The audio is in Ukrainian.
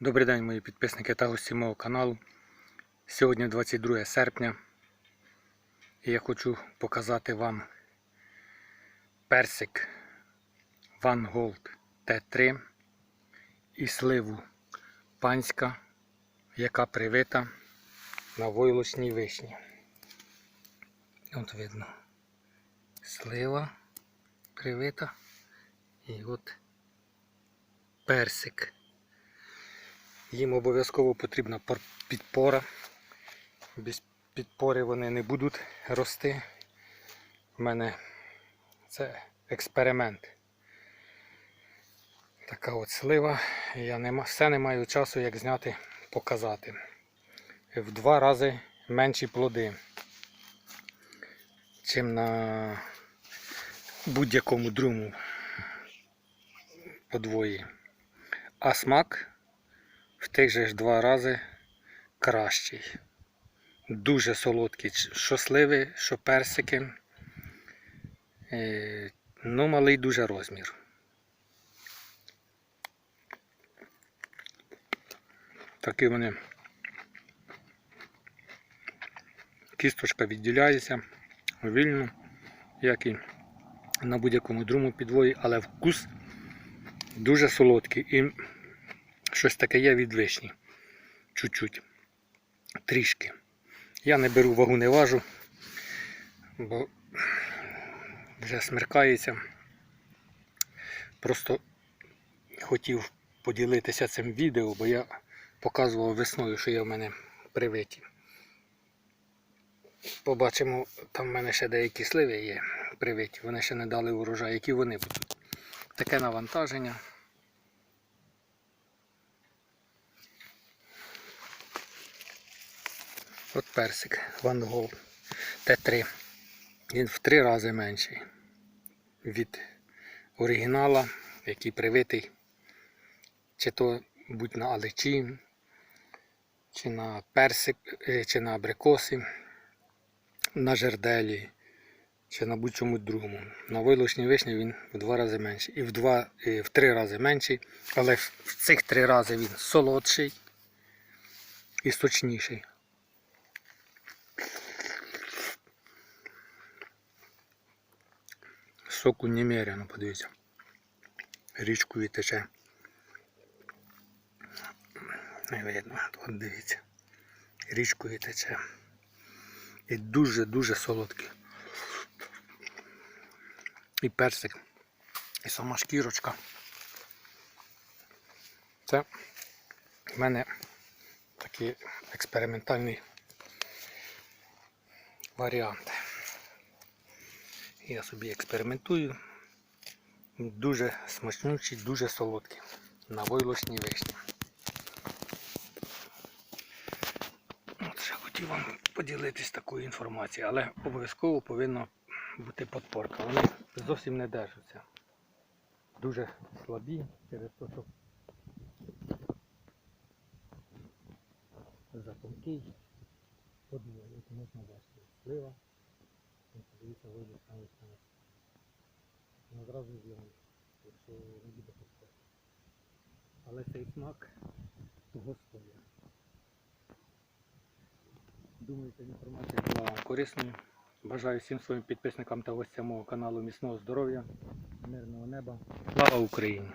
Добрий день, мої підписники та гості мого каналу. Сьогодні 22 серпня. І я хочу показати вам персик Van Gold T3 і сливу панська, яка привита на войлочній вишні. От видно. Слива привита. І от персик. Їм обов'язково потрібна підпора. Без підпори вони не будуть рости. У мене це експеримент. Така от слива. Я все не маю часу, як зняти, показати. В два рази менші плоди, чим на будь-якому другому подвої. А смак в тих же ж два рази кращий. Дуже солодкий. Що сливи, що персики. Е, Ну, малий дуже розмір. Такі вони. Кісточка відділяється вільно, як і на будь-якому другому підвої, але вкус дуже солодкий. І щось таке є від вишні. Чуть-чуть. Трішки. Я не беру вагу, не важу, бо вже смеркається. Просто хотів поділитися цим відео, бо я показував весною, що є в мене привиті. Побачимо, там в мене ще деякі сливи є привиті, вони ще не дали урожай, які вони будуть. Таке навантаження. От персик Van Gogh Т3. Він в три рази менший від оригінала, який привитий, чи то будь на алечі, чи на персик, е, чи на абрикоси, на жерделі, чи на будь-чому другому. На вилучній вишні він в два рази менший. І в, два, і в три рази менший, але в цих три рази він солодший і сочніший. Соку немерено, подивіться. Річкою тече. Не видно, от дивіться. Річкою тече. І дуже-дуже солодкий. І персик. І сама шкірочка. Це в мене такий експериментальний варіант. Я собі експериментую. Дуже смачнючий, дуже солодкий. На войлочній вишні. От ще хотів вам поділитись такою інформацією, але обов'язково повинна бути подпорка. Вони зовсім не держаться. Дуже слабі через те, що запонкий. Подвоє, можна бачити. Слива. Дивіться, вийде саме саме. Вона зразу зйомить, якщо не буде подпорка. Але цей смак того стоїть. Думаю, ця інформація була корисною. Бажаю всім своїм підписникам та гостям мого каналу міцного здоров'я, мирного неба. Слава Україні!